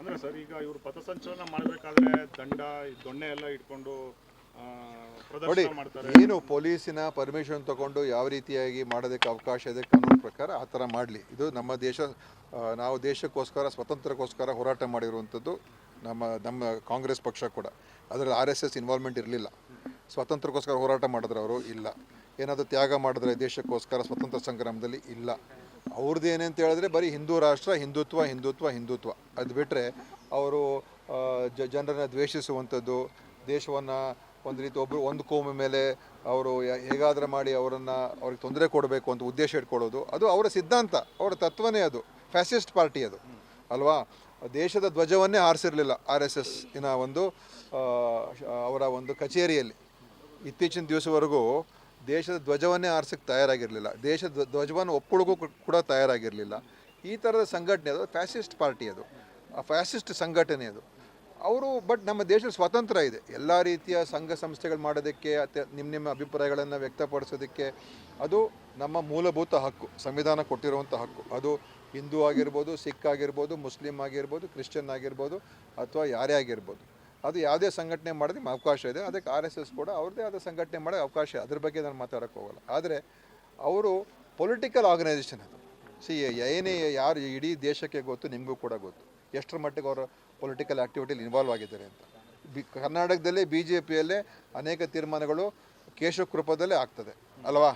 ಅಂದ್ರೆ ಸರ್ ಈಗ ಇವರು ಪಥಸಂಚಲನ ಮಾಡಬೇಕಾದ್ರೆ ದಂಡ ದೊಣ್ಣೆ ಎಲ್ಲ ಇಟ್ಕೊಂಡು ನೋಡಿ ಏನು ಪೊಲೀಸಿನ ಪರ್ಮಿಷನ್ ತಗೊಂಡು ಯಾವ ರೀತಿಯಾಗಿ ಮಾಡೋದಕ್ಕೆ ಅವಕಾಶ ಇದೆ ಕಾನೂನು ಪ್ರಕಾರ ಆ ಥರ ಮಾಡಲಿ. ಇದು ನಮ್ಮ ದೇಶ ನಾವು ದೇಶಕ್ಕೋಸ್ಕರ ಸ್ವತಂತ್ರಕ್ಕೋಸ್ಕರ ಹೋರಾಟ ಮಾಡಿರುವಂಥದ್ದು ನಮ್ಮ ನಮ್ಮ ಕಾಂಗ್ರೆಸ್ ಪಕ್ಷ ಕೂಡ. ಅದರಲ್ಲಿ ಆರ್ ಎಸ್ ಎಸ್ ಇನ್ವಾಲ್ವ್ಮೆಂಟ್ ಇರಲಿಲ್ಲ. ಸ್ವಾತಂತ್ರ್ಯಕ್ಕೋಸ್ಕರ ಹೋರಾಟ ಮಾಡಿದ್ರೆ ಅವರು ಇಲ್ಲ. ಏನಾದರೂ ತ್ಯಾಗ ಮಾಡಿದ್ರೆ ದೇಶಕ್ಕೋಸ್ಕರ ಸ್ವತಂತ್ರ ಸಂಗ್ರಾಮದಲ್ಲಿ ಇಲ್ಲ. ಅವ್ರದ್ದು ಏನಂತ ಹೇಳಿದ್ರೆ ಬರೀ ಹಿಂದೂ ರಾಷ್ಟ್ರ, ಹಿಂದುತ್ವ ಹಿಂದುತ್ವ ಹಿಂದುತ್ವ. ಅದು ಬಿಟ್ಟರೆ ಅವರು ಜ, ಜನರನ್ನು ದ್ವೇಷಿಸುವಂಥದ್ದು, ದೇಶವನ್ನು ಒಂದು ರೀತಿ ಒಬ್ಬರು ಒಂದು ಕೋಮು ಮೇಲೆ ಅವರು ಹೇಗಾದರೂ ಮಾಡಿ ಅವರನ್ನು ಅವ್ರಿಗೆ ತೊಂದರೆ ಕೊಡಬೇಕು ಅಂತ ಉದ್ದೇಶ ಇಟ್ಕೊಳ್ಳೋದು, ಅದು ಅವರ ಸಿದ್ಧಾಂತ, ಅವರ ತತ್ವನೇ ಅದು. ಫ್ಯಾಸಿಸ್ಟ್ ಪಾರ್ಟಿ ಅದು. ಅಲ್ವಾ? ದೇಶದ ಧ್ವಜವನ್ನೇ ಆರಿಸಿರಲಿಲ್ಲ ಆರ್ ಎಸ್ ಒಂದು ಅವರ ಒಂದು ಕಚೇರಿಯಲ್ಲಿ. ಇತ್ತೀಚಿನ ದಿವಸವರೆಗೂ ದೇಶದ ಧ್ವಜವನ್ನೇ ಆರಿಸಕ್ಕೆ ತಯಾರಾಗಿರಲಿಲ್ಲ. ದೇಶದ ಧ್ವ- ಧ್ವಜವನ್ನು ಒಪ್ಕೊಳ್ಳೋಕ್ಕೂ ಕೂಡ ತಯಾರಾಗಿರಲಿಲ್ಲ. ಈ ಥರದ ಸಂಘಟನೆ ಅದು ಫ್ಯಾಸಿಸ್ಟ್ ಪಾರ್ಟಿ ಅದು. ಆ ಫ್ಯಾಸಿಸ್ಟ್ ಸಂಘಟನೆ ಅದು. ಅವರು, ಬಟ್ ನಮ್ಮ ದೇಶದ ಸ್ವಾತಂತ್ರ್ಯ ಇದೆ. ಎಲ್ಲ ರೀತಿಯ ಸಂಘ ಸಂಸ್ಥೆಗಳು ಮಾಡೋದಕ್ಕೆ ಅಥವಾ ನಿಮ್ಮ ನಿಮ್ಮ ಅಭಿಪ್ರಾಯಗಳನ್ನು ವ್ಯಕ್ತಪಡಿಸೋದಕ್ಕೆ ಅದು ನಮ್ಮ ಮೂಲಭೂತ ಹಕ್ಕು, ಸಂವಿಧಾನ ಕೊಟ್ಟಿರುವಂಥ ಹಕ್ಕು. ಅದು ಹಿಂದೂ ಆಗಿರ್ಬೋದು, ಸಿಖ್ ಆಗಿರ್ಬೋದು, ಮುಸ್ಲಿಂ ಆಗಿರ್ಬೋದು, ಕ್ರಿಶ್ಚಿಯನ್ ಆಗಿರ್ಬೋದು ಅಥವಾ ಯಾರೇ ಆಗಿರ್ಬೋದು. ಅದು ಯಾವುದೇ ಸಂಘಟನೆ ಮಾಡೋದಕ್ಕೆ ಅವಕಾಶ ಇದೆ. ಅದಕ್ಕೆ ಆರ್ ಎಸ್ ಎಸ್ ಕೂಡ ಅವ್ರದ್ದೇ ಆದ ಸಂಘಟನೆ ಮಾಡೋಕ್ಕೆ ಅವಕಾಶ. ಅದ್ರ ಬಗ್ಗೆ ನಾನು ಮಾತಾಡೋಕ್ಕೆ ಹೋಗಲ್ಲ. ಆದರೆ ಅವರು ಪೊಲಿಟಿಕಲ್ ಆರ್ಗನೈಸೇಷನ್ ಅದು. ಸಿ ಏನೇ ಯಾರು ಇಡೀ ದೇಶಕ್ಕೆ ಗೊತ್ತು, ನಿಮಗೂ ಕೂಡ ಗೊತ್ತು. ಎಷ್ಟರ ಮಟ್ಟಿಗೆ ಅವರು ಪೊಲಿಟಿಕಲ್ ಆ್ಯಕ್ಟಿವಿಟಿಲಿ ಇನ್ವಾಲ್ವ್ ಆಗಿದ್ದಾರೆ ಅಂತ. ಬಿ, ಕರ್ನಾಟಕದಲ್ಲೇ ಬಿ ಜೆ ಪಿಯಲ್ಲೇ ಅನೇಕ ತೀರ್ಮಾನಗಳು ಕೇಶವ ಕೃಪದಲ್ಲೇ ಆಗ್ತದೆ. ಅಲ್ವಾ?